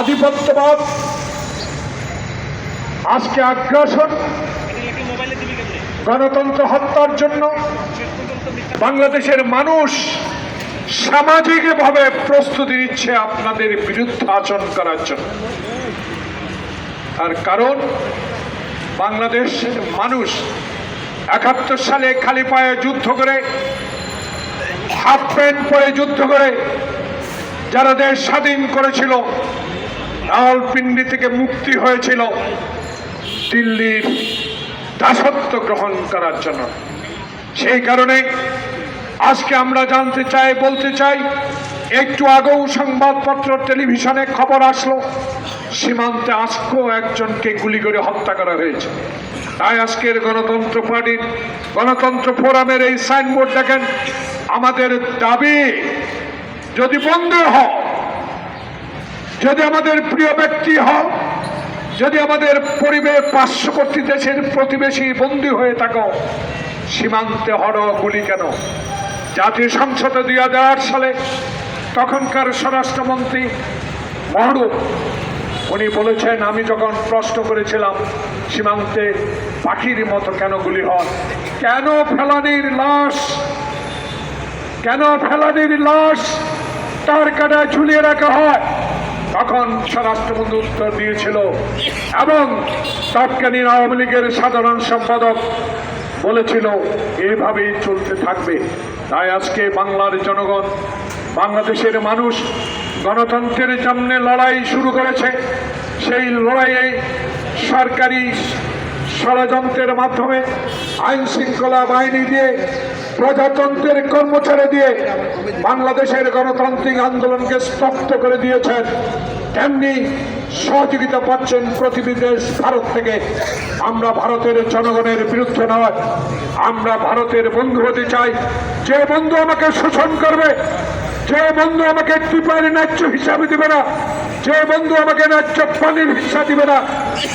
আধিপত্যবাদ। আজকে আগ্রাসন, গণতন্ত্র হত্যার জন্য বাংলাদেশের মানুষ সামাজিকভাবে প্রস্তুতি নিচ্ছে আপনাদের বিরুদ্ধে আচরণ করার জন্য। তার কারণ, বাংলাদেশের মানুষ একাত্তর সালে খালি পায়ে যুদ্ধ করে, হাফ প্যান্ট পরে যুদ্ধ করে, যারা দেশ স্বাধীন করেছিল রাওয়ালপিন্ডি থেকে মুক্তি হয়েছিল দিল্লির দাসত্ব গ্রহণ করার জন্য। সেই কারণে আজকে আমরা জানতে চাই, বলতে চাই, একটু আগেও সংবাদপত্র টেলিভিশনে খবর আসলো, সীমান্তে আজকেও একজনকে গুলি করে হত্যা করা হয়েছে। তাই আজকের গণতন্ত্র পার্টির, গণতন্ত্র ফোরামের এই সাইনবোর্ড দেখেন, আমাদের দাবি যদি বন্ধ হও যদি আমাদের প্রিয় ব্যক্তি হও, যদি আমাদের পরিবেশ পার্শ্ববর্তী দেশের প্রতিবেশী বন্দী হয়ে থাকো, সীমান্তে হর গুলি কেন? জাতীয় সংসদে দুই হাজার আট সালে তখনকার স্বরাষ্ট্রমন্ত্রী মহরুফ উনি বলেছেন, আমি যখন প্রশ্ন করেছিলাম, সীমান্তে পাখির মতো কেন গুলি হয়? কেন ফেলানির লাশ? কেন ফেলানির লাশ তার কাটায় ঝুলিয়ে রাখা হয়? তখন স্বরাষ্ট্রমন্ত্রী উত্তর দিয়েছিল এবং তৎকালীন আওয়ামী লীগের সাধারণ সম্পাদক বলেছিল, এভাবেই চলতে থাকবে। তাই আজকে বাংলার জনগণ, বাংলাদেশের মানুষ গণতন্ত্রের জন্য লড়াই শুরু করেছে। সেই লড়াইয়ে সরকারি ষড়যন্ত্রের মাধ্যমে, আইন শৃঙ্খলা বাহিনী দিয়ে, প্রজাতন্ত্রের কর্মচারী দিয়ে বাংলাদেশের গণতান্ত্রিক আন্দোলনকে স্তব্ধ করে দিয়েছেন। তেমনি সহযোগিতা পাচ্ছেন প্রতিবেশী দেশ ভারত থেকে। আমরা ভারতের জনগণের বিরুদ্ধে নয়, আমরা ভারতের বন্ধু হতে চাই। যে বন্ধু আমাকে শোষণ করবে, যে বন্ধু আমাকে টিপার ন্যায্য হিসাবে দেবে না যে বন্ধু আমাকে ন্যায্য পানির হিসা দিবে না,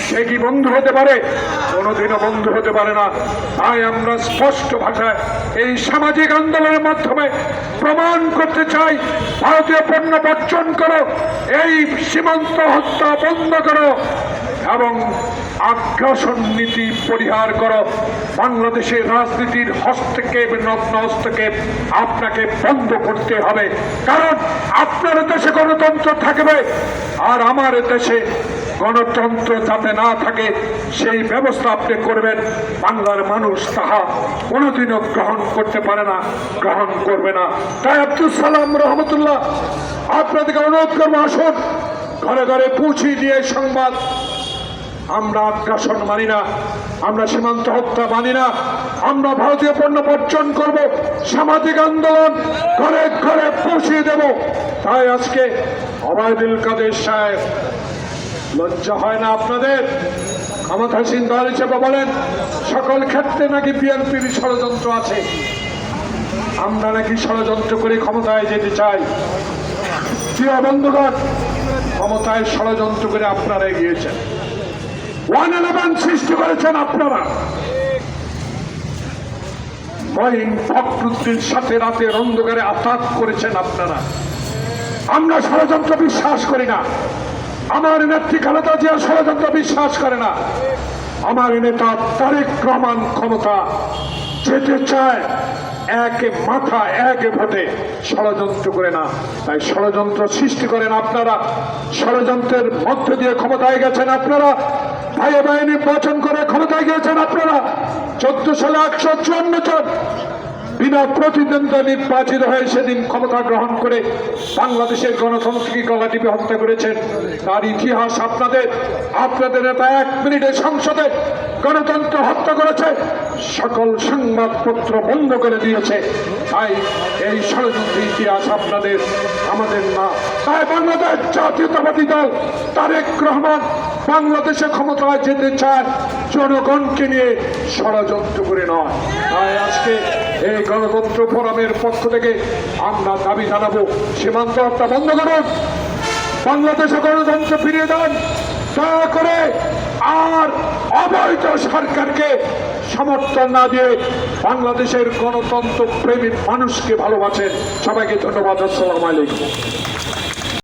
সে কি বন্ধু হতে পারে? কোনোদিনও বন্ধু হতে পারে না। তাই আমরা স্পষ্ট ভাষায় এই সামাজিক আন্দোলনের মাধ্যমে প্রমাণ করতে চাই, ভারতীয় পণ্য বর্জন করো, এই সীমান্ত হত্যা বন্ধ করো। এবং আগ্রাসন নীতি পরিহার করো। বাংলাদেশের রাজনীতির হস্তক্ষেপ, নগ্ন হস্তক্ষেপ আপনাকে বন্ধ করতে হবে। কারণ আপনার দেশে গণতন্ত্র থাকবে আর আমার দেশে গণতন্ত্র যাতে না থাকে, সেই ব্যবস্থা আপনি করবেন। বাংলার মানুষ তাহা কোনোদিনও গ্রহণ করতে পারে না, গ্রহণ করবে না। তাই আব্দুল সালাম রহমতুল্লাহ, আপনাদেরকে অনুরোধ করব, আসুন। ঘরে ঘরে পৌঁছে দিয়ে সংবাদ আমরা আগ্রাসন মানি না, আমরা সীমান্ত হত্যা মানি না, আমরা ভারতীয় পণ্য বর্জন করব, সামাজিক আন্দোলন ঘরে ঘরে পৌঁছিয়ে দেব। তাই আজকে অবায়দুল কাদের সাহেব, লজ্জা হয় না আপনাদের? ক্ষমতাসীন দল হিসেবে বলেন, সকল ক্ষেত্রে নাকি বিএনপির ষড়যন্ত্র আছে। আমরা নাকি ষড়যন্ত্র করে ক্ষমতায় যেতে চাই। প্রিয় বন্ধুগণ, ক্ষমতায় ষড়যন্ত্র করে আপনারা এগিয়েছেন। ওয়ান সৃষ্টি করেছেন আপনারা। মহিন সাথে রাতের অন্ধকারে আঘাত করেছেন আপনারা। আমরা ষড়যন্ত্র বিশ্বাস করি না। আমার নেত্রী খালেদা জিয়া ষড়যন্ত্র বিশ্বাস করে না। আমার নেতা তারেক রহমান ক্ষমতা যেতে চায় এক মাথা, এক ভোটে। ষড়যন্ত্র করে না। তাই ষড়যন্ত্র সৃষ্টি করেন আপনারা। ষড়যন্ত্রের মধ্য দিয়ে ক্ষমতায় গেছেন আপনারা। ভাই ভাই নির্বাচন করে ক্ষমতায় গিয়েছেন আপনারা। চোদ্দ সালে একশো চুয়ান্ন জন বিনা প্রতিদ্বন্দ্বিতা নির্বাচিত হয়ে সেদিন ক্ষমতা গ্রহণ করে বাংলাদেশের গণতন্ত্রকে গলাটিপে হত্যা করেছেন। তার ইতিহাস আপনাদের আপনাদের নেতা এক মিনিটে সংসদে গণতন্ত্র হত্যা করেছে, সকল সংবাদপত্র বন্ধ করে দিয়েছে। তাই এই ষড়যন্ত্র ইতিহাস আপনাদের, আমাদের না। তাই বাংলাদেশ জাতীয়তাবাদী দল তারেক রহমান বাংলাদেশে ক্ষমতায় যেতে চায় জনগণকে নিয়ে ষড়যন্ত্র করে নয়। তাই আজকে এই গণতন্ত্র ফোরামের পক্ষ থেকে আমরা দাবি জানাব, সীমান্ত হত্যা বন্ধ করুন। বাংলাদেশে গণতন্ত্র ফিরিয়ে দেন, দয়া করে আর অবৈধ সরকারকে সমর্থন না দিয়ে বাংলাদেশের গণতন্ত্র প্রেমী মানুষকে ভালোবাসেন। সবাইকে ধন্যবাদ আসসালাম আলাইকুম।